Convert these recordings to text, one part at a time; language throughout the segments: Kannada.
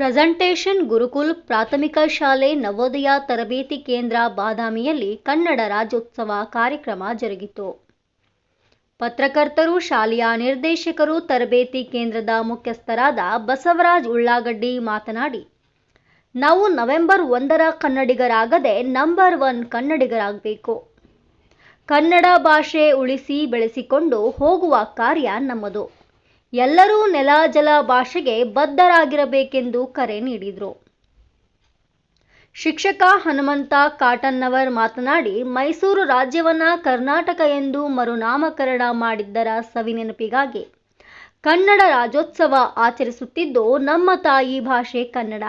ಪ್ರೆಸೆಂಟೇಷನ್ ಗುರುಕುಲ್ ಪ್ರಾಥಮಿಕ ಶಾಲೆ ನವೋದಯ ತರಬೇತಿ ಕೇಂದ್ರ ಬಾದಾಮಿಯಲ್ಲಿ ಕನ್ನಡ ರಾಜ್ಯೋತ್ಸವ ಕಾರ್ಯಕ್ರಮ ಜರುಗಿತು. ಪತ್ರಕರ್ತರು, ಶಾಲೆಯ ನಿರ್ದೇಶಕರು, ತರಬೇತಿ ಕೇಂದ್ರದ ಮುಖ್ಯಸ್ಥರಾದ ಬಸವರಾಜ್ ಉಳ್ಳಾಗಡ್ಡಿ ಮಾತನಾಡಿ, ನಾವು ನವೆಂಬರ್ ಒಂದರ ಕನ್ನಡಿಗರಾಗದೆ ನಂಬರ್ ಒನ್ ಕನ್ನಡಿಗರಾಗಬೇಕು. ಕನ್ನಡ ಭಾಷೆ ಉಳಿಸಿ ಬೆಳೆಸಿಕೊಂಡು ಹೋಗುವ ಕಾರ್ಯ ನಮ್ಮದು. ಎಲ್ಲರೂ ನೆಲ ಜಲ ಭಾಷೆಗೆ ಬದ್ಧರಾಗಿರಬೇಕೆಂದು ಕರೆ ನೀಡಿದರು. ಶಿಕ್ಷಕ ಹನುಮಂತ ಕಾಟನ್ನವರ್ ಮಾತನಾಡಿ, ಮೈಸೂರು ರಾಜ್ಯವನ್ನ ಕರ್ನಾಟಕ ಎಂದು ಮರುನಾಮಕರಣ ಮಾಡಿದ್ದರ ಸವಿನೆನಪಿಗಾಗಿ ಕನ್ನಡ ರಾಜ್ಯೋತ್ಸವ ಆಚರಿಸುತ್ತಿದ್ದು, ನಮ್ಮ ತಾಯಿ ಭಾಷೆ ಕನ್ನಡ.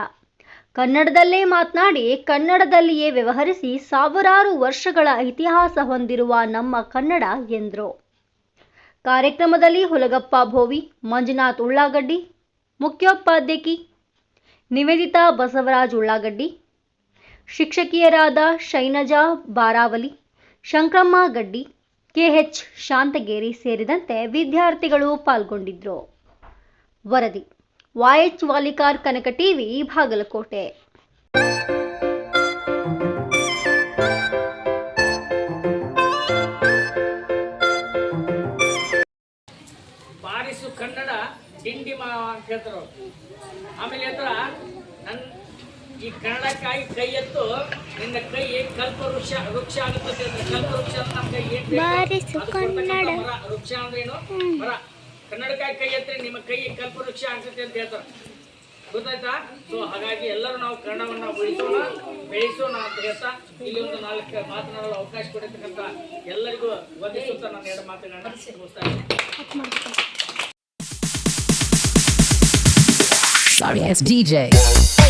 ಕನ್ನಡದಲ್ಲೇ ಮಾತನಾಡಿ, ಕನ್ನಡದಲ್ಲಿಯೇ ವ್ಯವಹರಿಸಿ ಸಾವಿರಾರು ವರ್ಷಗಳ ಇತಿಹಾಸ ಹೊಂದಿರುವ ನಮ್ಮ ಕನ್ನಡ ಎಂದರು. ಕಾರ್ಯಕ್ರಮದಲ್ಲಿ ಹುಲಗಪ್ಪ ಭೋವಿ, ಮಂಜುನಾಥ್ ಉಳ್ಳಾಗಡ್ಡಿ ಮುಖ್ಯೋಪಾಧ್ಯಾಯಕಿ ನಿವೇದಿತಾ ಬಸವರಾಜ್ ಉಳ್ಳಾಗಡ್ಡಿ, ಶಿಕ್ಷಕಿಯರಾದ ಶೈನಜಾ ಬಾರಾವಲಿ, ಶಂಕ್ರಮ್ಮ ಗಡ್ಡಿ, ಕೆಎಚ್ ಶಾಂತಗೇರಿ ಸೇರಿದಂತೆ ವಿದ್ಯಾರ್ಥಿಗಳು ಪಾಲ್ಗೊಂಡಿದ್ದರು ವರದಿ ವಾಯಚ್ ವಾಲಿಕಾರ್ ಕನಕ ಟಿವಿ, ಬಾಗಲಕೋಟೆ. ಕನ್ನಡ ಡಿಂಡಿ ಮಾ ಅಂತ ಹೇಳ್ತಾರ ಆಮೇಲೆ ಹೇಳ್ತಾರ ನನ್ ಈ ಕನ್ನಡಕ್ಕಾಗಿ ಕೈ ಎತ್ತು ನಿನ್ನ ಕೈ ಕಲ್ಪ ವೃಕ್ಷ ವೃಕ್ಷ ಆಗುತ್ತದೆ ಅಂತ ಕಲ್ಪ ವೃಕ್ಷ ಕನ್ನಡ. ವೃಕ್ಷ ಅಂದ್ರೆ ಏನು? ಮರ. ಕನ್ನಡಕ್ಕಾಗಿ ಕೈ ಎತ್ತರೆ ನಿಮ್ಮ ಕೈ ಕಲ್ಪ ವೃಕ್ಷ ಆಗ್ತದೆ ಅಂತ ಹೇಳ್ತಾರ. ಗೊತ್ತಾಯ್ತಾ? ಸೊ ಹಾಗಾಗಿ ಎಲ್ಲರೂ ನಾವು ಕನ್ನಡವನ್ನ ಉಳಿಸೋಣ ಬೆಳೆಸೋಣ ಅಂತ ಹೇಳ್ತಾ ಇಲ್ಲಿ ಒಂದು ನಾಲ್ಕು ಮಾತನಾಡಲು ಅವಕಾಶ ಕೊಡಿರ್ತಕ್ಕಂಥ ಎಲ್ಲರಿಗೂ ವಂದಿಸುತ್ತಾ ನಾನು ಎರಡು ಮಾತುಗಳನ್ನ ಮುಗಿಸ್ತಾ ಇದ್ದೀನಿ. It's DJ.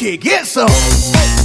kid, get some.